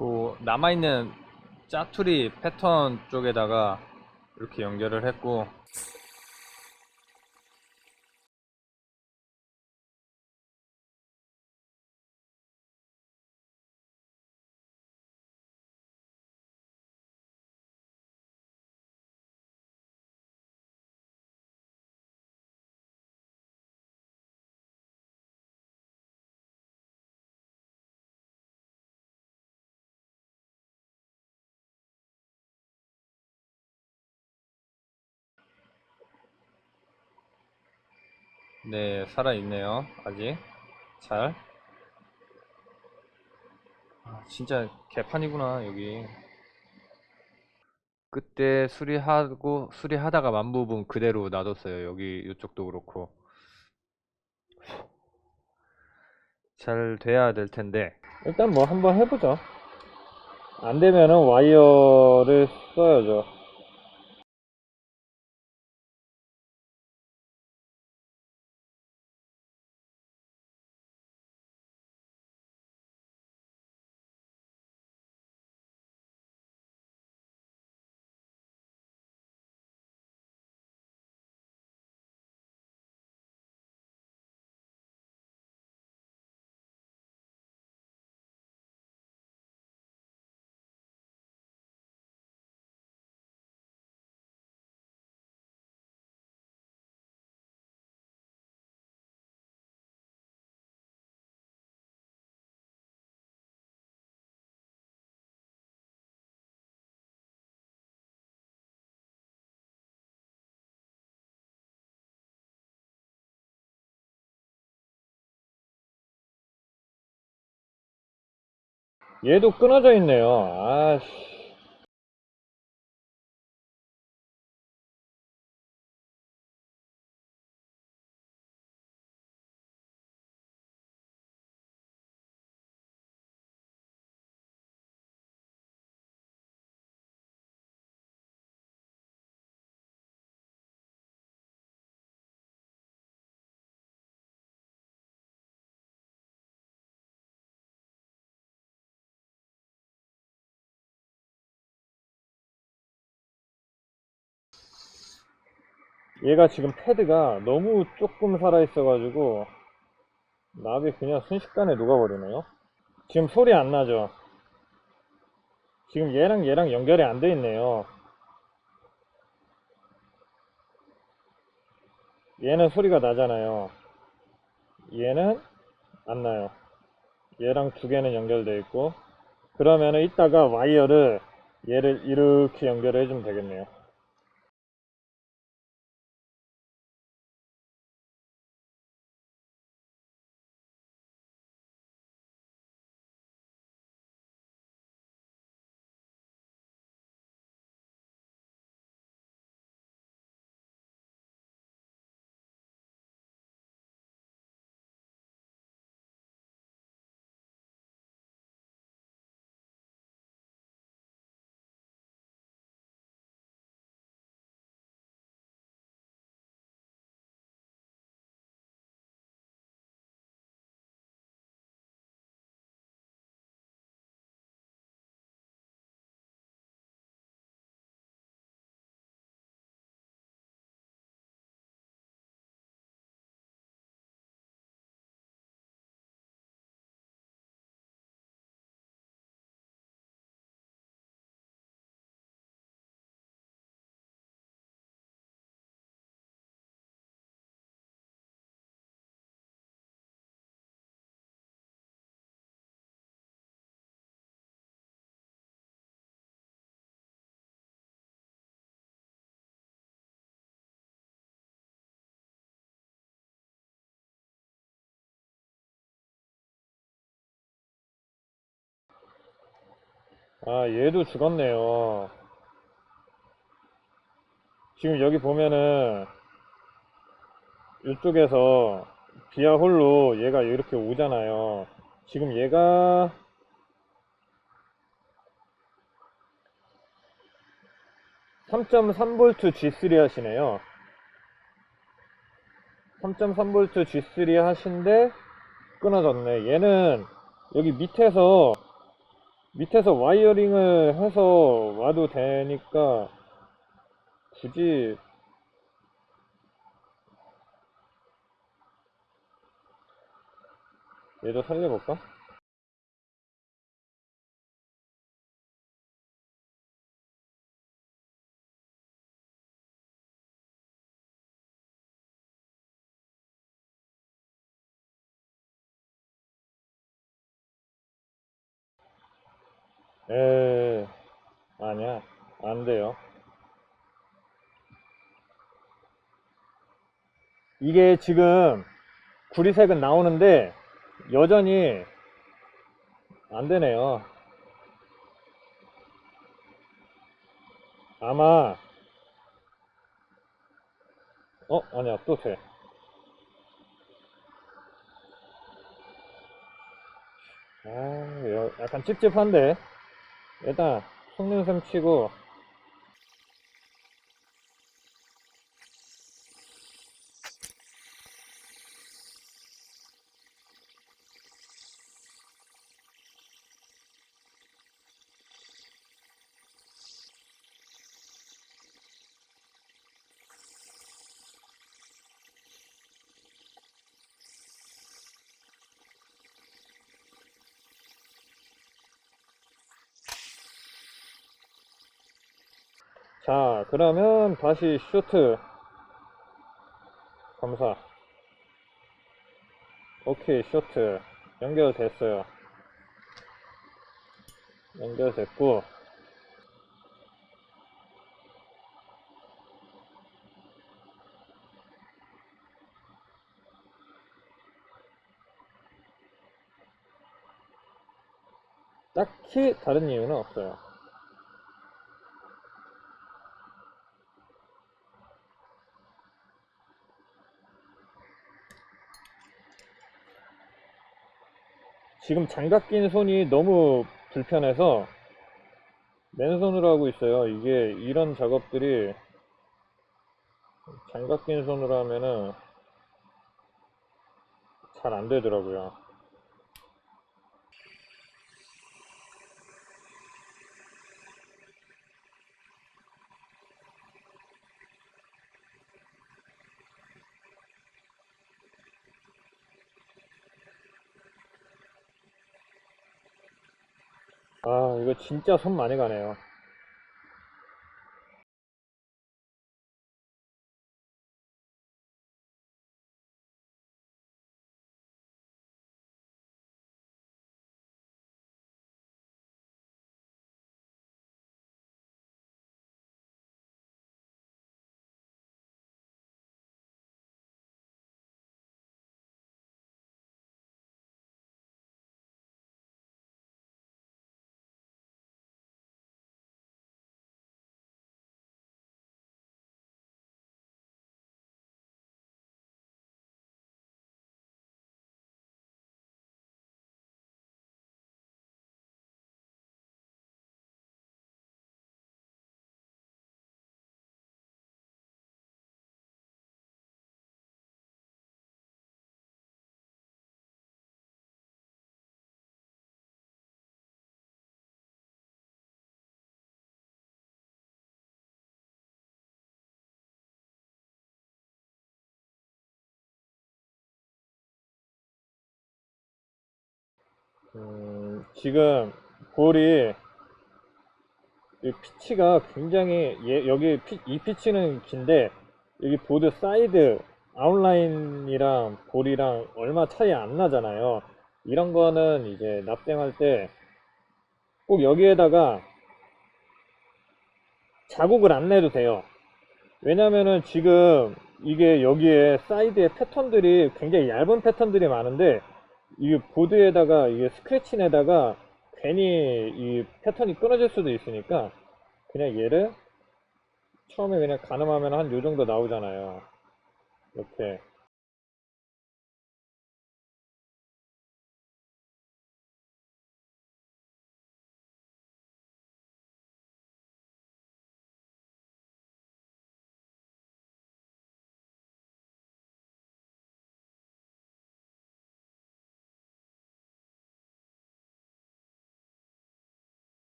그 남아있는 짜투리 패턴 쪽에다가 이렇게 연결을 했고 네 살아있네요 아직. 잘. 아, 진짜 개판이구나 여기. 그때 수리하고 수리하다가 만 부분 그대로 놔뒀어요. 여기 이쪽도 그렇고. 잘 돼야 될 텐데. 일단 뭐 한번 해보죠. 안 되면은 와이어를 써야죠 얘도 끊어져 있네요. 아씨 얘가 지금 패드가 너무 조금 살아있어가지고 납이 그냥 순식간에 녹아버리네요. 지금 소리 안 나죠? 지금 얘랑 얘랑 연결이 안 돼 있네요. 얘는 소리가 나잖아요. 얘는 안 나요. 얘랑 두 개는 연결돼 있고 그러면은 이따가 와이어를 얘를 이렇게 연결해 주면 되겠네요 아, 얘도 죽었네요. 지금 여기 보면은 이쪽에서 비아홀로 얘가 이렇게 오잖아요. 지금 얘가 3.3V G3 하시네요. 3.3V G3 하신데 끊어졌네. 얘는 여기 밑에서 밑에서 와이어링을 해서 와도 되니까 굳이 얘도 살려볼까? 에 아니야. 안 돼요. 이게 지금 구리색은 나오는데 여전히 안 되네요. 아마 어 아니야. 또 돼. 아, 여- 약간 찝찝한데. 일단, 속눈썹 치고, 자, 그러면 다시 쇼트 검사. 오케이, 쇼트. 연결됐어요. 연결됐고, 딱히 다른 이유는 없어요. 지금 장갑 낀 손이 너무 불편해서 맨손으로 하고 있어요. 이게 이런 작업들이 장갑 낀 손으로 하면은 잘 안 되더라고요. 아, 이거 진짜 손 많이 가네요. 음, 지금 볼이 이 피치가 굉장히 얘- 여기 피- 이 피치는 긴데 여기 보드 사이드 아웃라인이랑 볼이랑 얼마 차이 안 나잖아요. 이런 거는 이제 납땜할 때 꼭 여기에다가 자국을 안 내도 돼요. 왜냐면은 지금 이게 여기에 사이드에 패턴들이 굉장히 얇은 패턴들이 많은데 이게 보드에다가 이게 스크래치에다가 괜히 이 패턴이 끊어질 수도 있으니까 그냥 얘를 처음에 그냥 가늠하면 한 요 정도 나오잖아요. 이렇게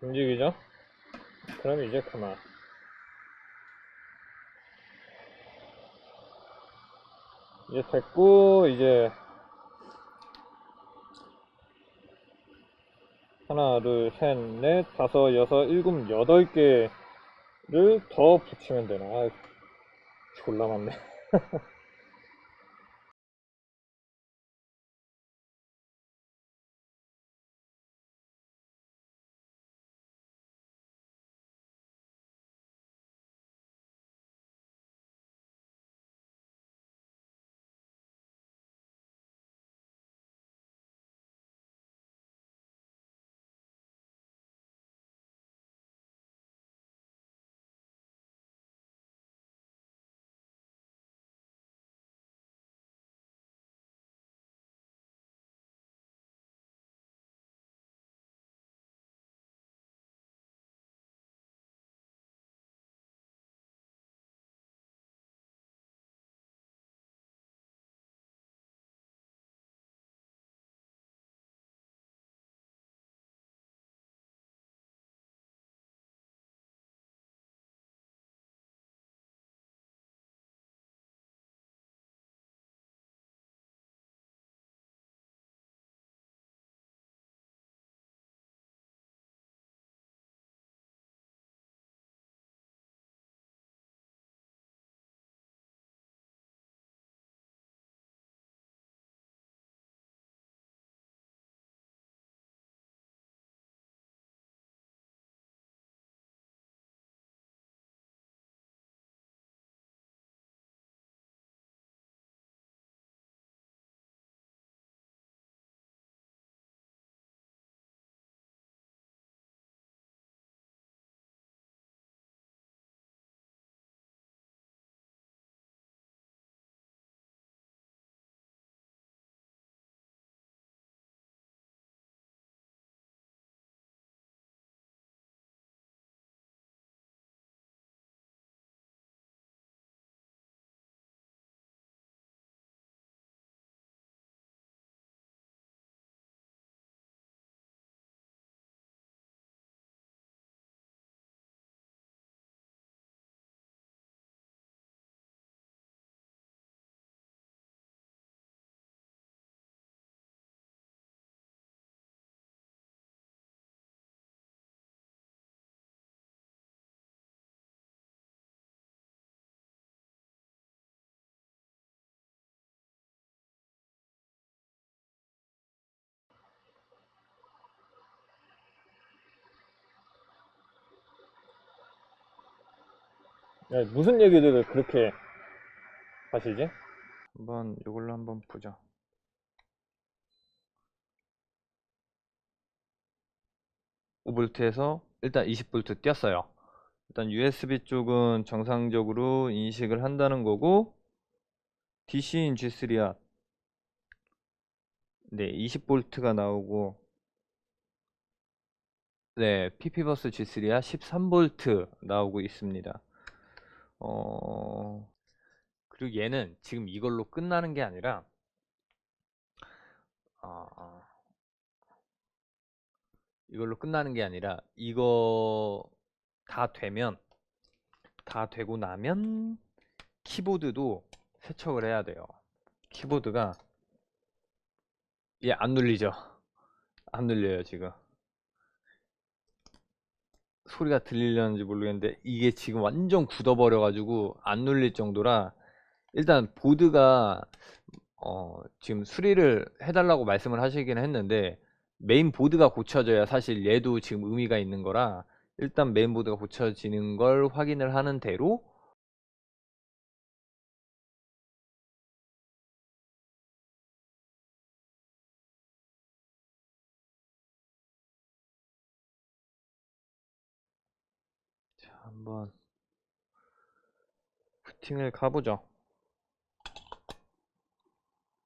움직이죠? 그럼 이제 그만. 이제 됐고, 이제 하나, 둘, 셋, 넷, 다섯, 여섯, 일곱, 여덟 개를 더 붙이면 되나? 아, 졸라 많네. 야, 무슨 얘기들을 그렇게 하시지? 한번 이걸로 한번 보자. 오볼트에서 일단 20V 띄었어요. 일단 USB 쪽은 정상적으로 인식을 한다는 거고 DC인 G3야. 네, 20V가 나오고 네, PP버스 G3야 13V 나오고 있습니다. 어, 그리고 얘는 지금 이걸로 끝나는 게 아니라, 어, 이걸로 끝나는 게 아니라, 이거 다 되면, 다 되고 나면, 키보드도 세척을 해야 돼요. 키보드가, 얘 안 눌리죠? 안 눌려요, 지금. 소리가 들리려는지 모르겠는데 이게 지금 완전 굳어버려 가지고 안 눌릴 정도라 일단 보드가 어 지금 수리를 해달라고 말씀을 하시긴 했는데 메인 보드가 고쳐져야 사실 얘도 지금 의미가 있는 거라 일단 메인 보드가 고쳐지는 걸 확인을 하는 대로 한번 부팅을 가보죠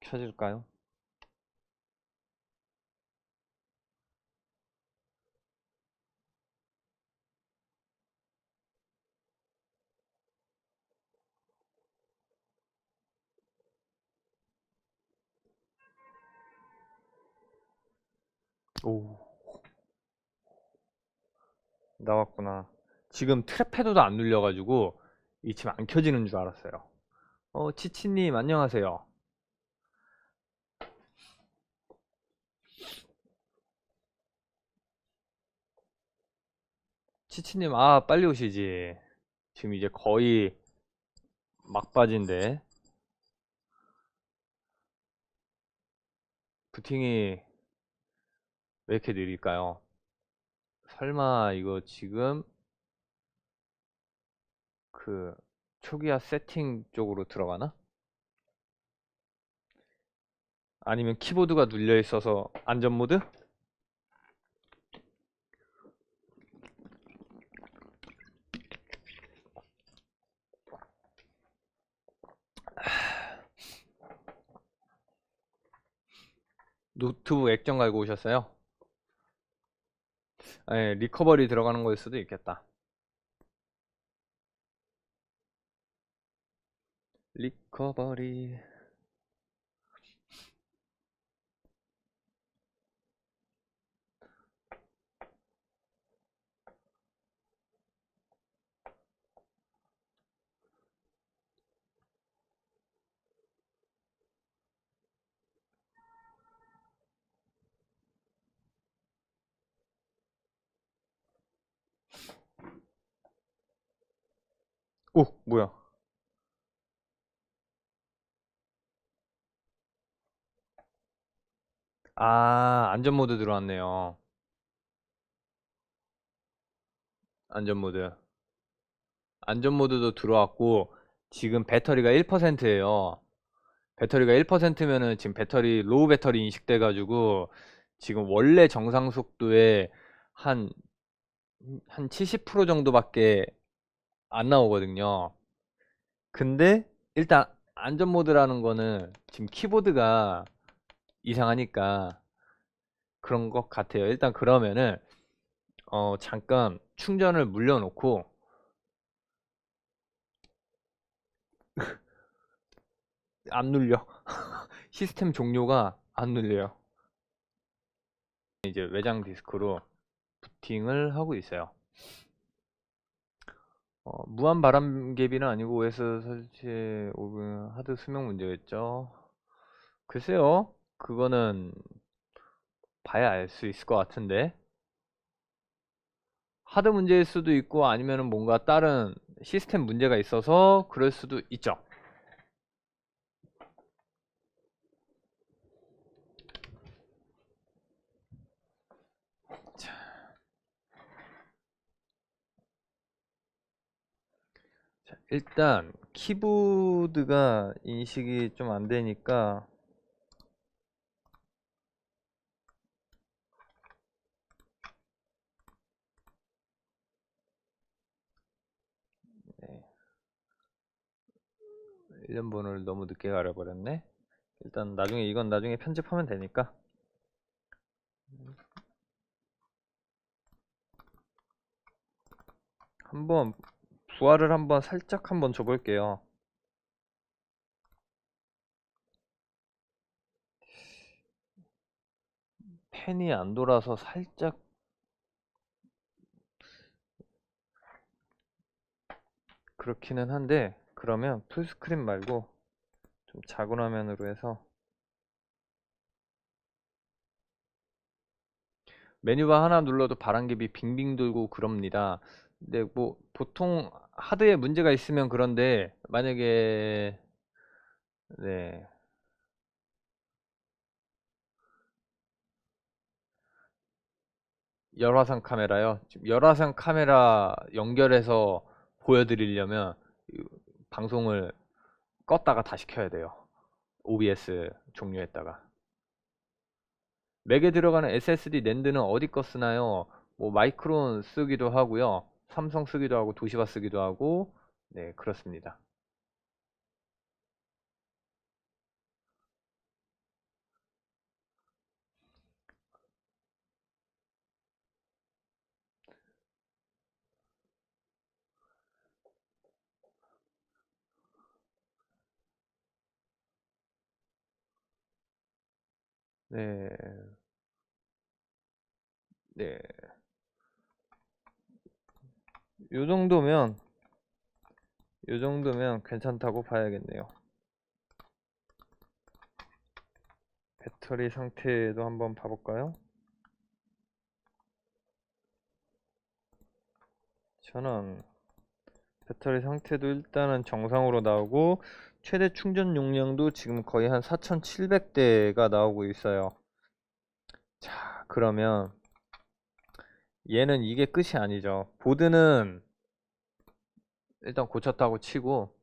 켜질까요? 오 나왔구나. 지금 트랩패드도 안 눌려가지고 이 지금 안 켜지는 줄 알았어요. 어, 치치님 안녕하세요. 치치님 아 빨리 오시지. 지금 이제 거의 막바지인데 부팅이 왜 이렇게 느릴까요? 설마 이거 지금 그 초기화 세팅 쪽으로 들어가나? 아니면 키보드가 눌려 있어서 안전 모드? 노트북 액정 갈고 오셨어요? 네, 리커버리 들어가는 거일 수도 있겠다. 리커버리. 오, 뭐야? 아, 안전 모드 들어왔네요. 안전 모드. 안전 모드도 들어왔고, 지금 배터리가 1%예요. 배터리가 1%면은 지금 배터리, 로우 배터리 인식돼 가지고, 지금 원래 정상 속도에 한, 한 70% 정도밖에 안 나오거든요. 근데, 일단, 안전 모드라는 거는 지금 키보드가 이상하니까 그런 것 같아요. 일단 그러면은 어 잠깐 충전을 물려놓고 안 눌려. 시스템 종료가 안 눌려요. 이제 외장 디스크로 부팅을 하고 있어요. 어, 무한 바람개비는 아니고 OS 설치 오븐 하드 수명 문제겠죠. 글쎄요. 그거는 봐야 알 수 있을 것 같은데 하드 문제일 수도 있고 아니면은 뭔가 다른 시스템 문제가 있어서 그럴 수도 있죠. 일단 키보드가 인식이 좀 안 되니까 1년 번호를 너무 늦게 가려버렸네. 일단 나중에 이건 나중에 편집하면 되니까. 한번 부하를 한번 살짝 한번 줘볼게요. 펜이 안 돌아서 살짝 그렇기는 한데 그러면 풀스크린 말고 좀 작은 화면으로 해서 메뉴바 하나 눌러도 바람개비 빙빙 돌고 그럽니다. 근데 뭐 보통 하드에 문제가 있으면 그런데 만약에 네 열화상 카메라요. 지금 열화상 카메라 연결해서 보여드리려면 이 방송을 껐다가 다시 켜야 돼요. OBS 종료했다가. 맥에 들어가는 SSD 낸드는 어디 거 쓰나요? 뭐 마이크론 쓰기도 하고요. 삼성 쓰기도 하고 도시바 쓰기도 하고 네, 그렇습니다. 네. 네. 요 정도면 요 정도면 괜찮다고 봐야겠네요. 배터리 상태도 한번 봐볼까요? 저는 배터리 상태도 일단은 정상으로 나오고 최대 충전 용량도 지금 거의 한 4700대가 나오고 있어요. 자, 그러면 얘는 이게 끝이 아니죠. 보드는 일단 고쳤다고 치고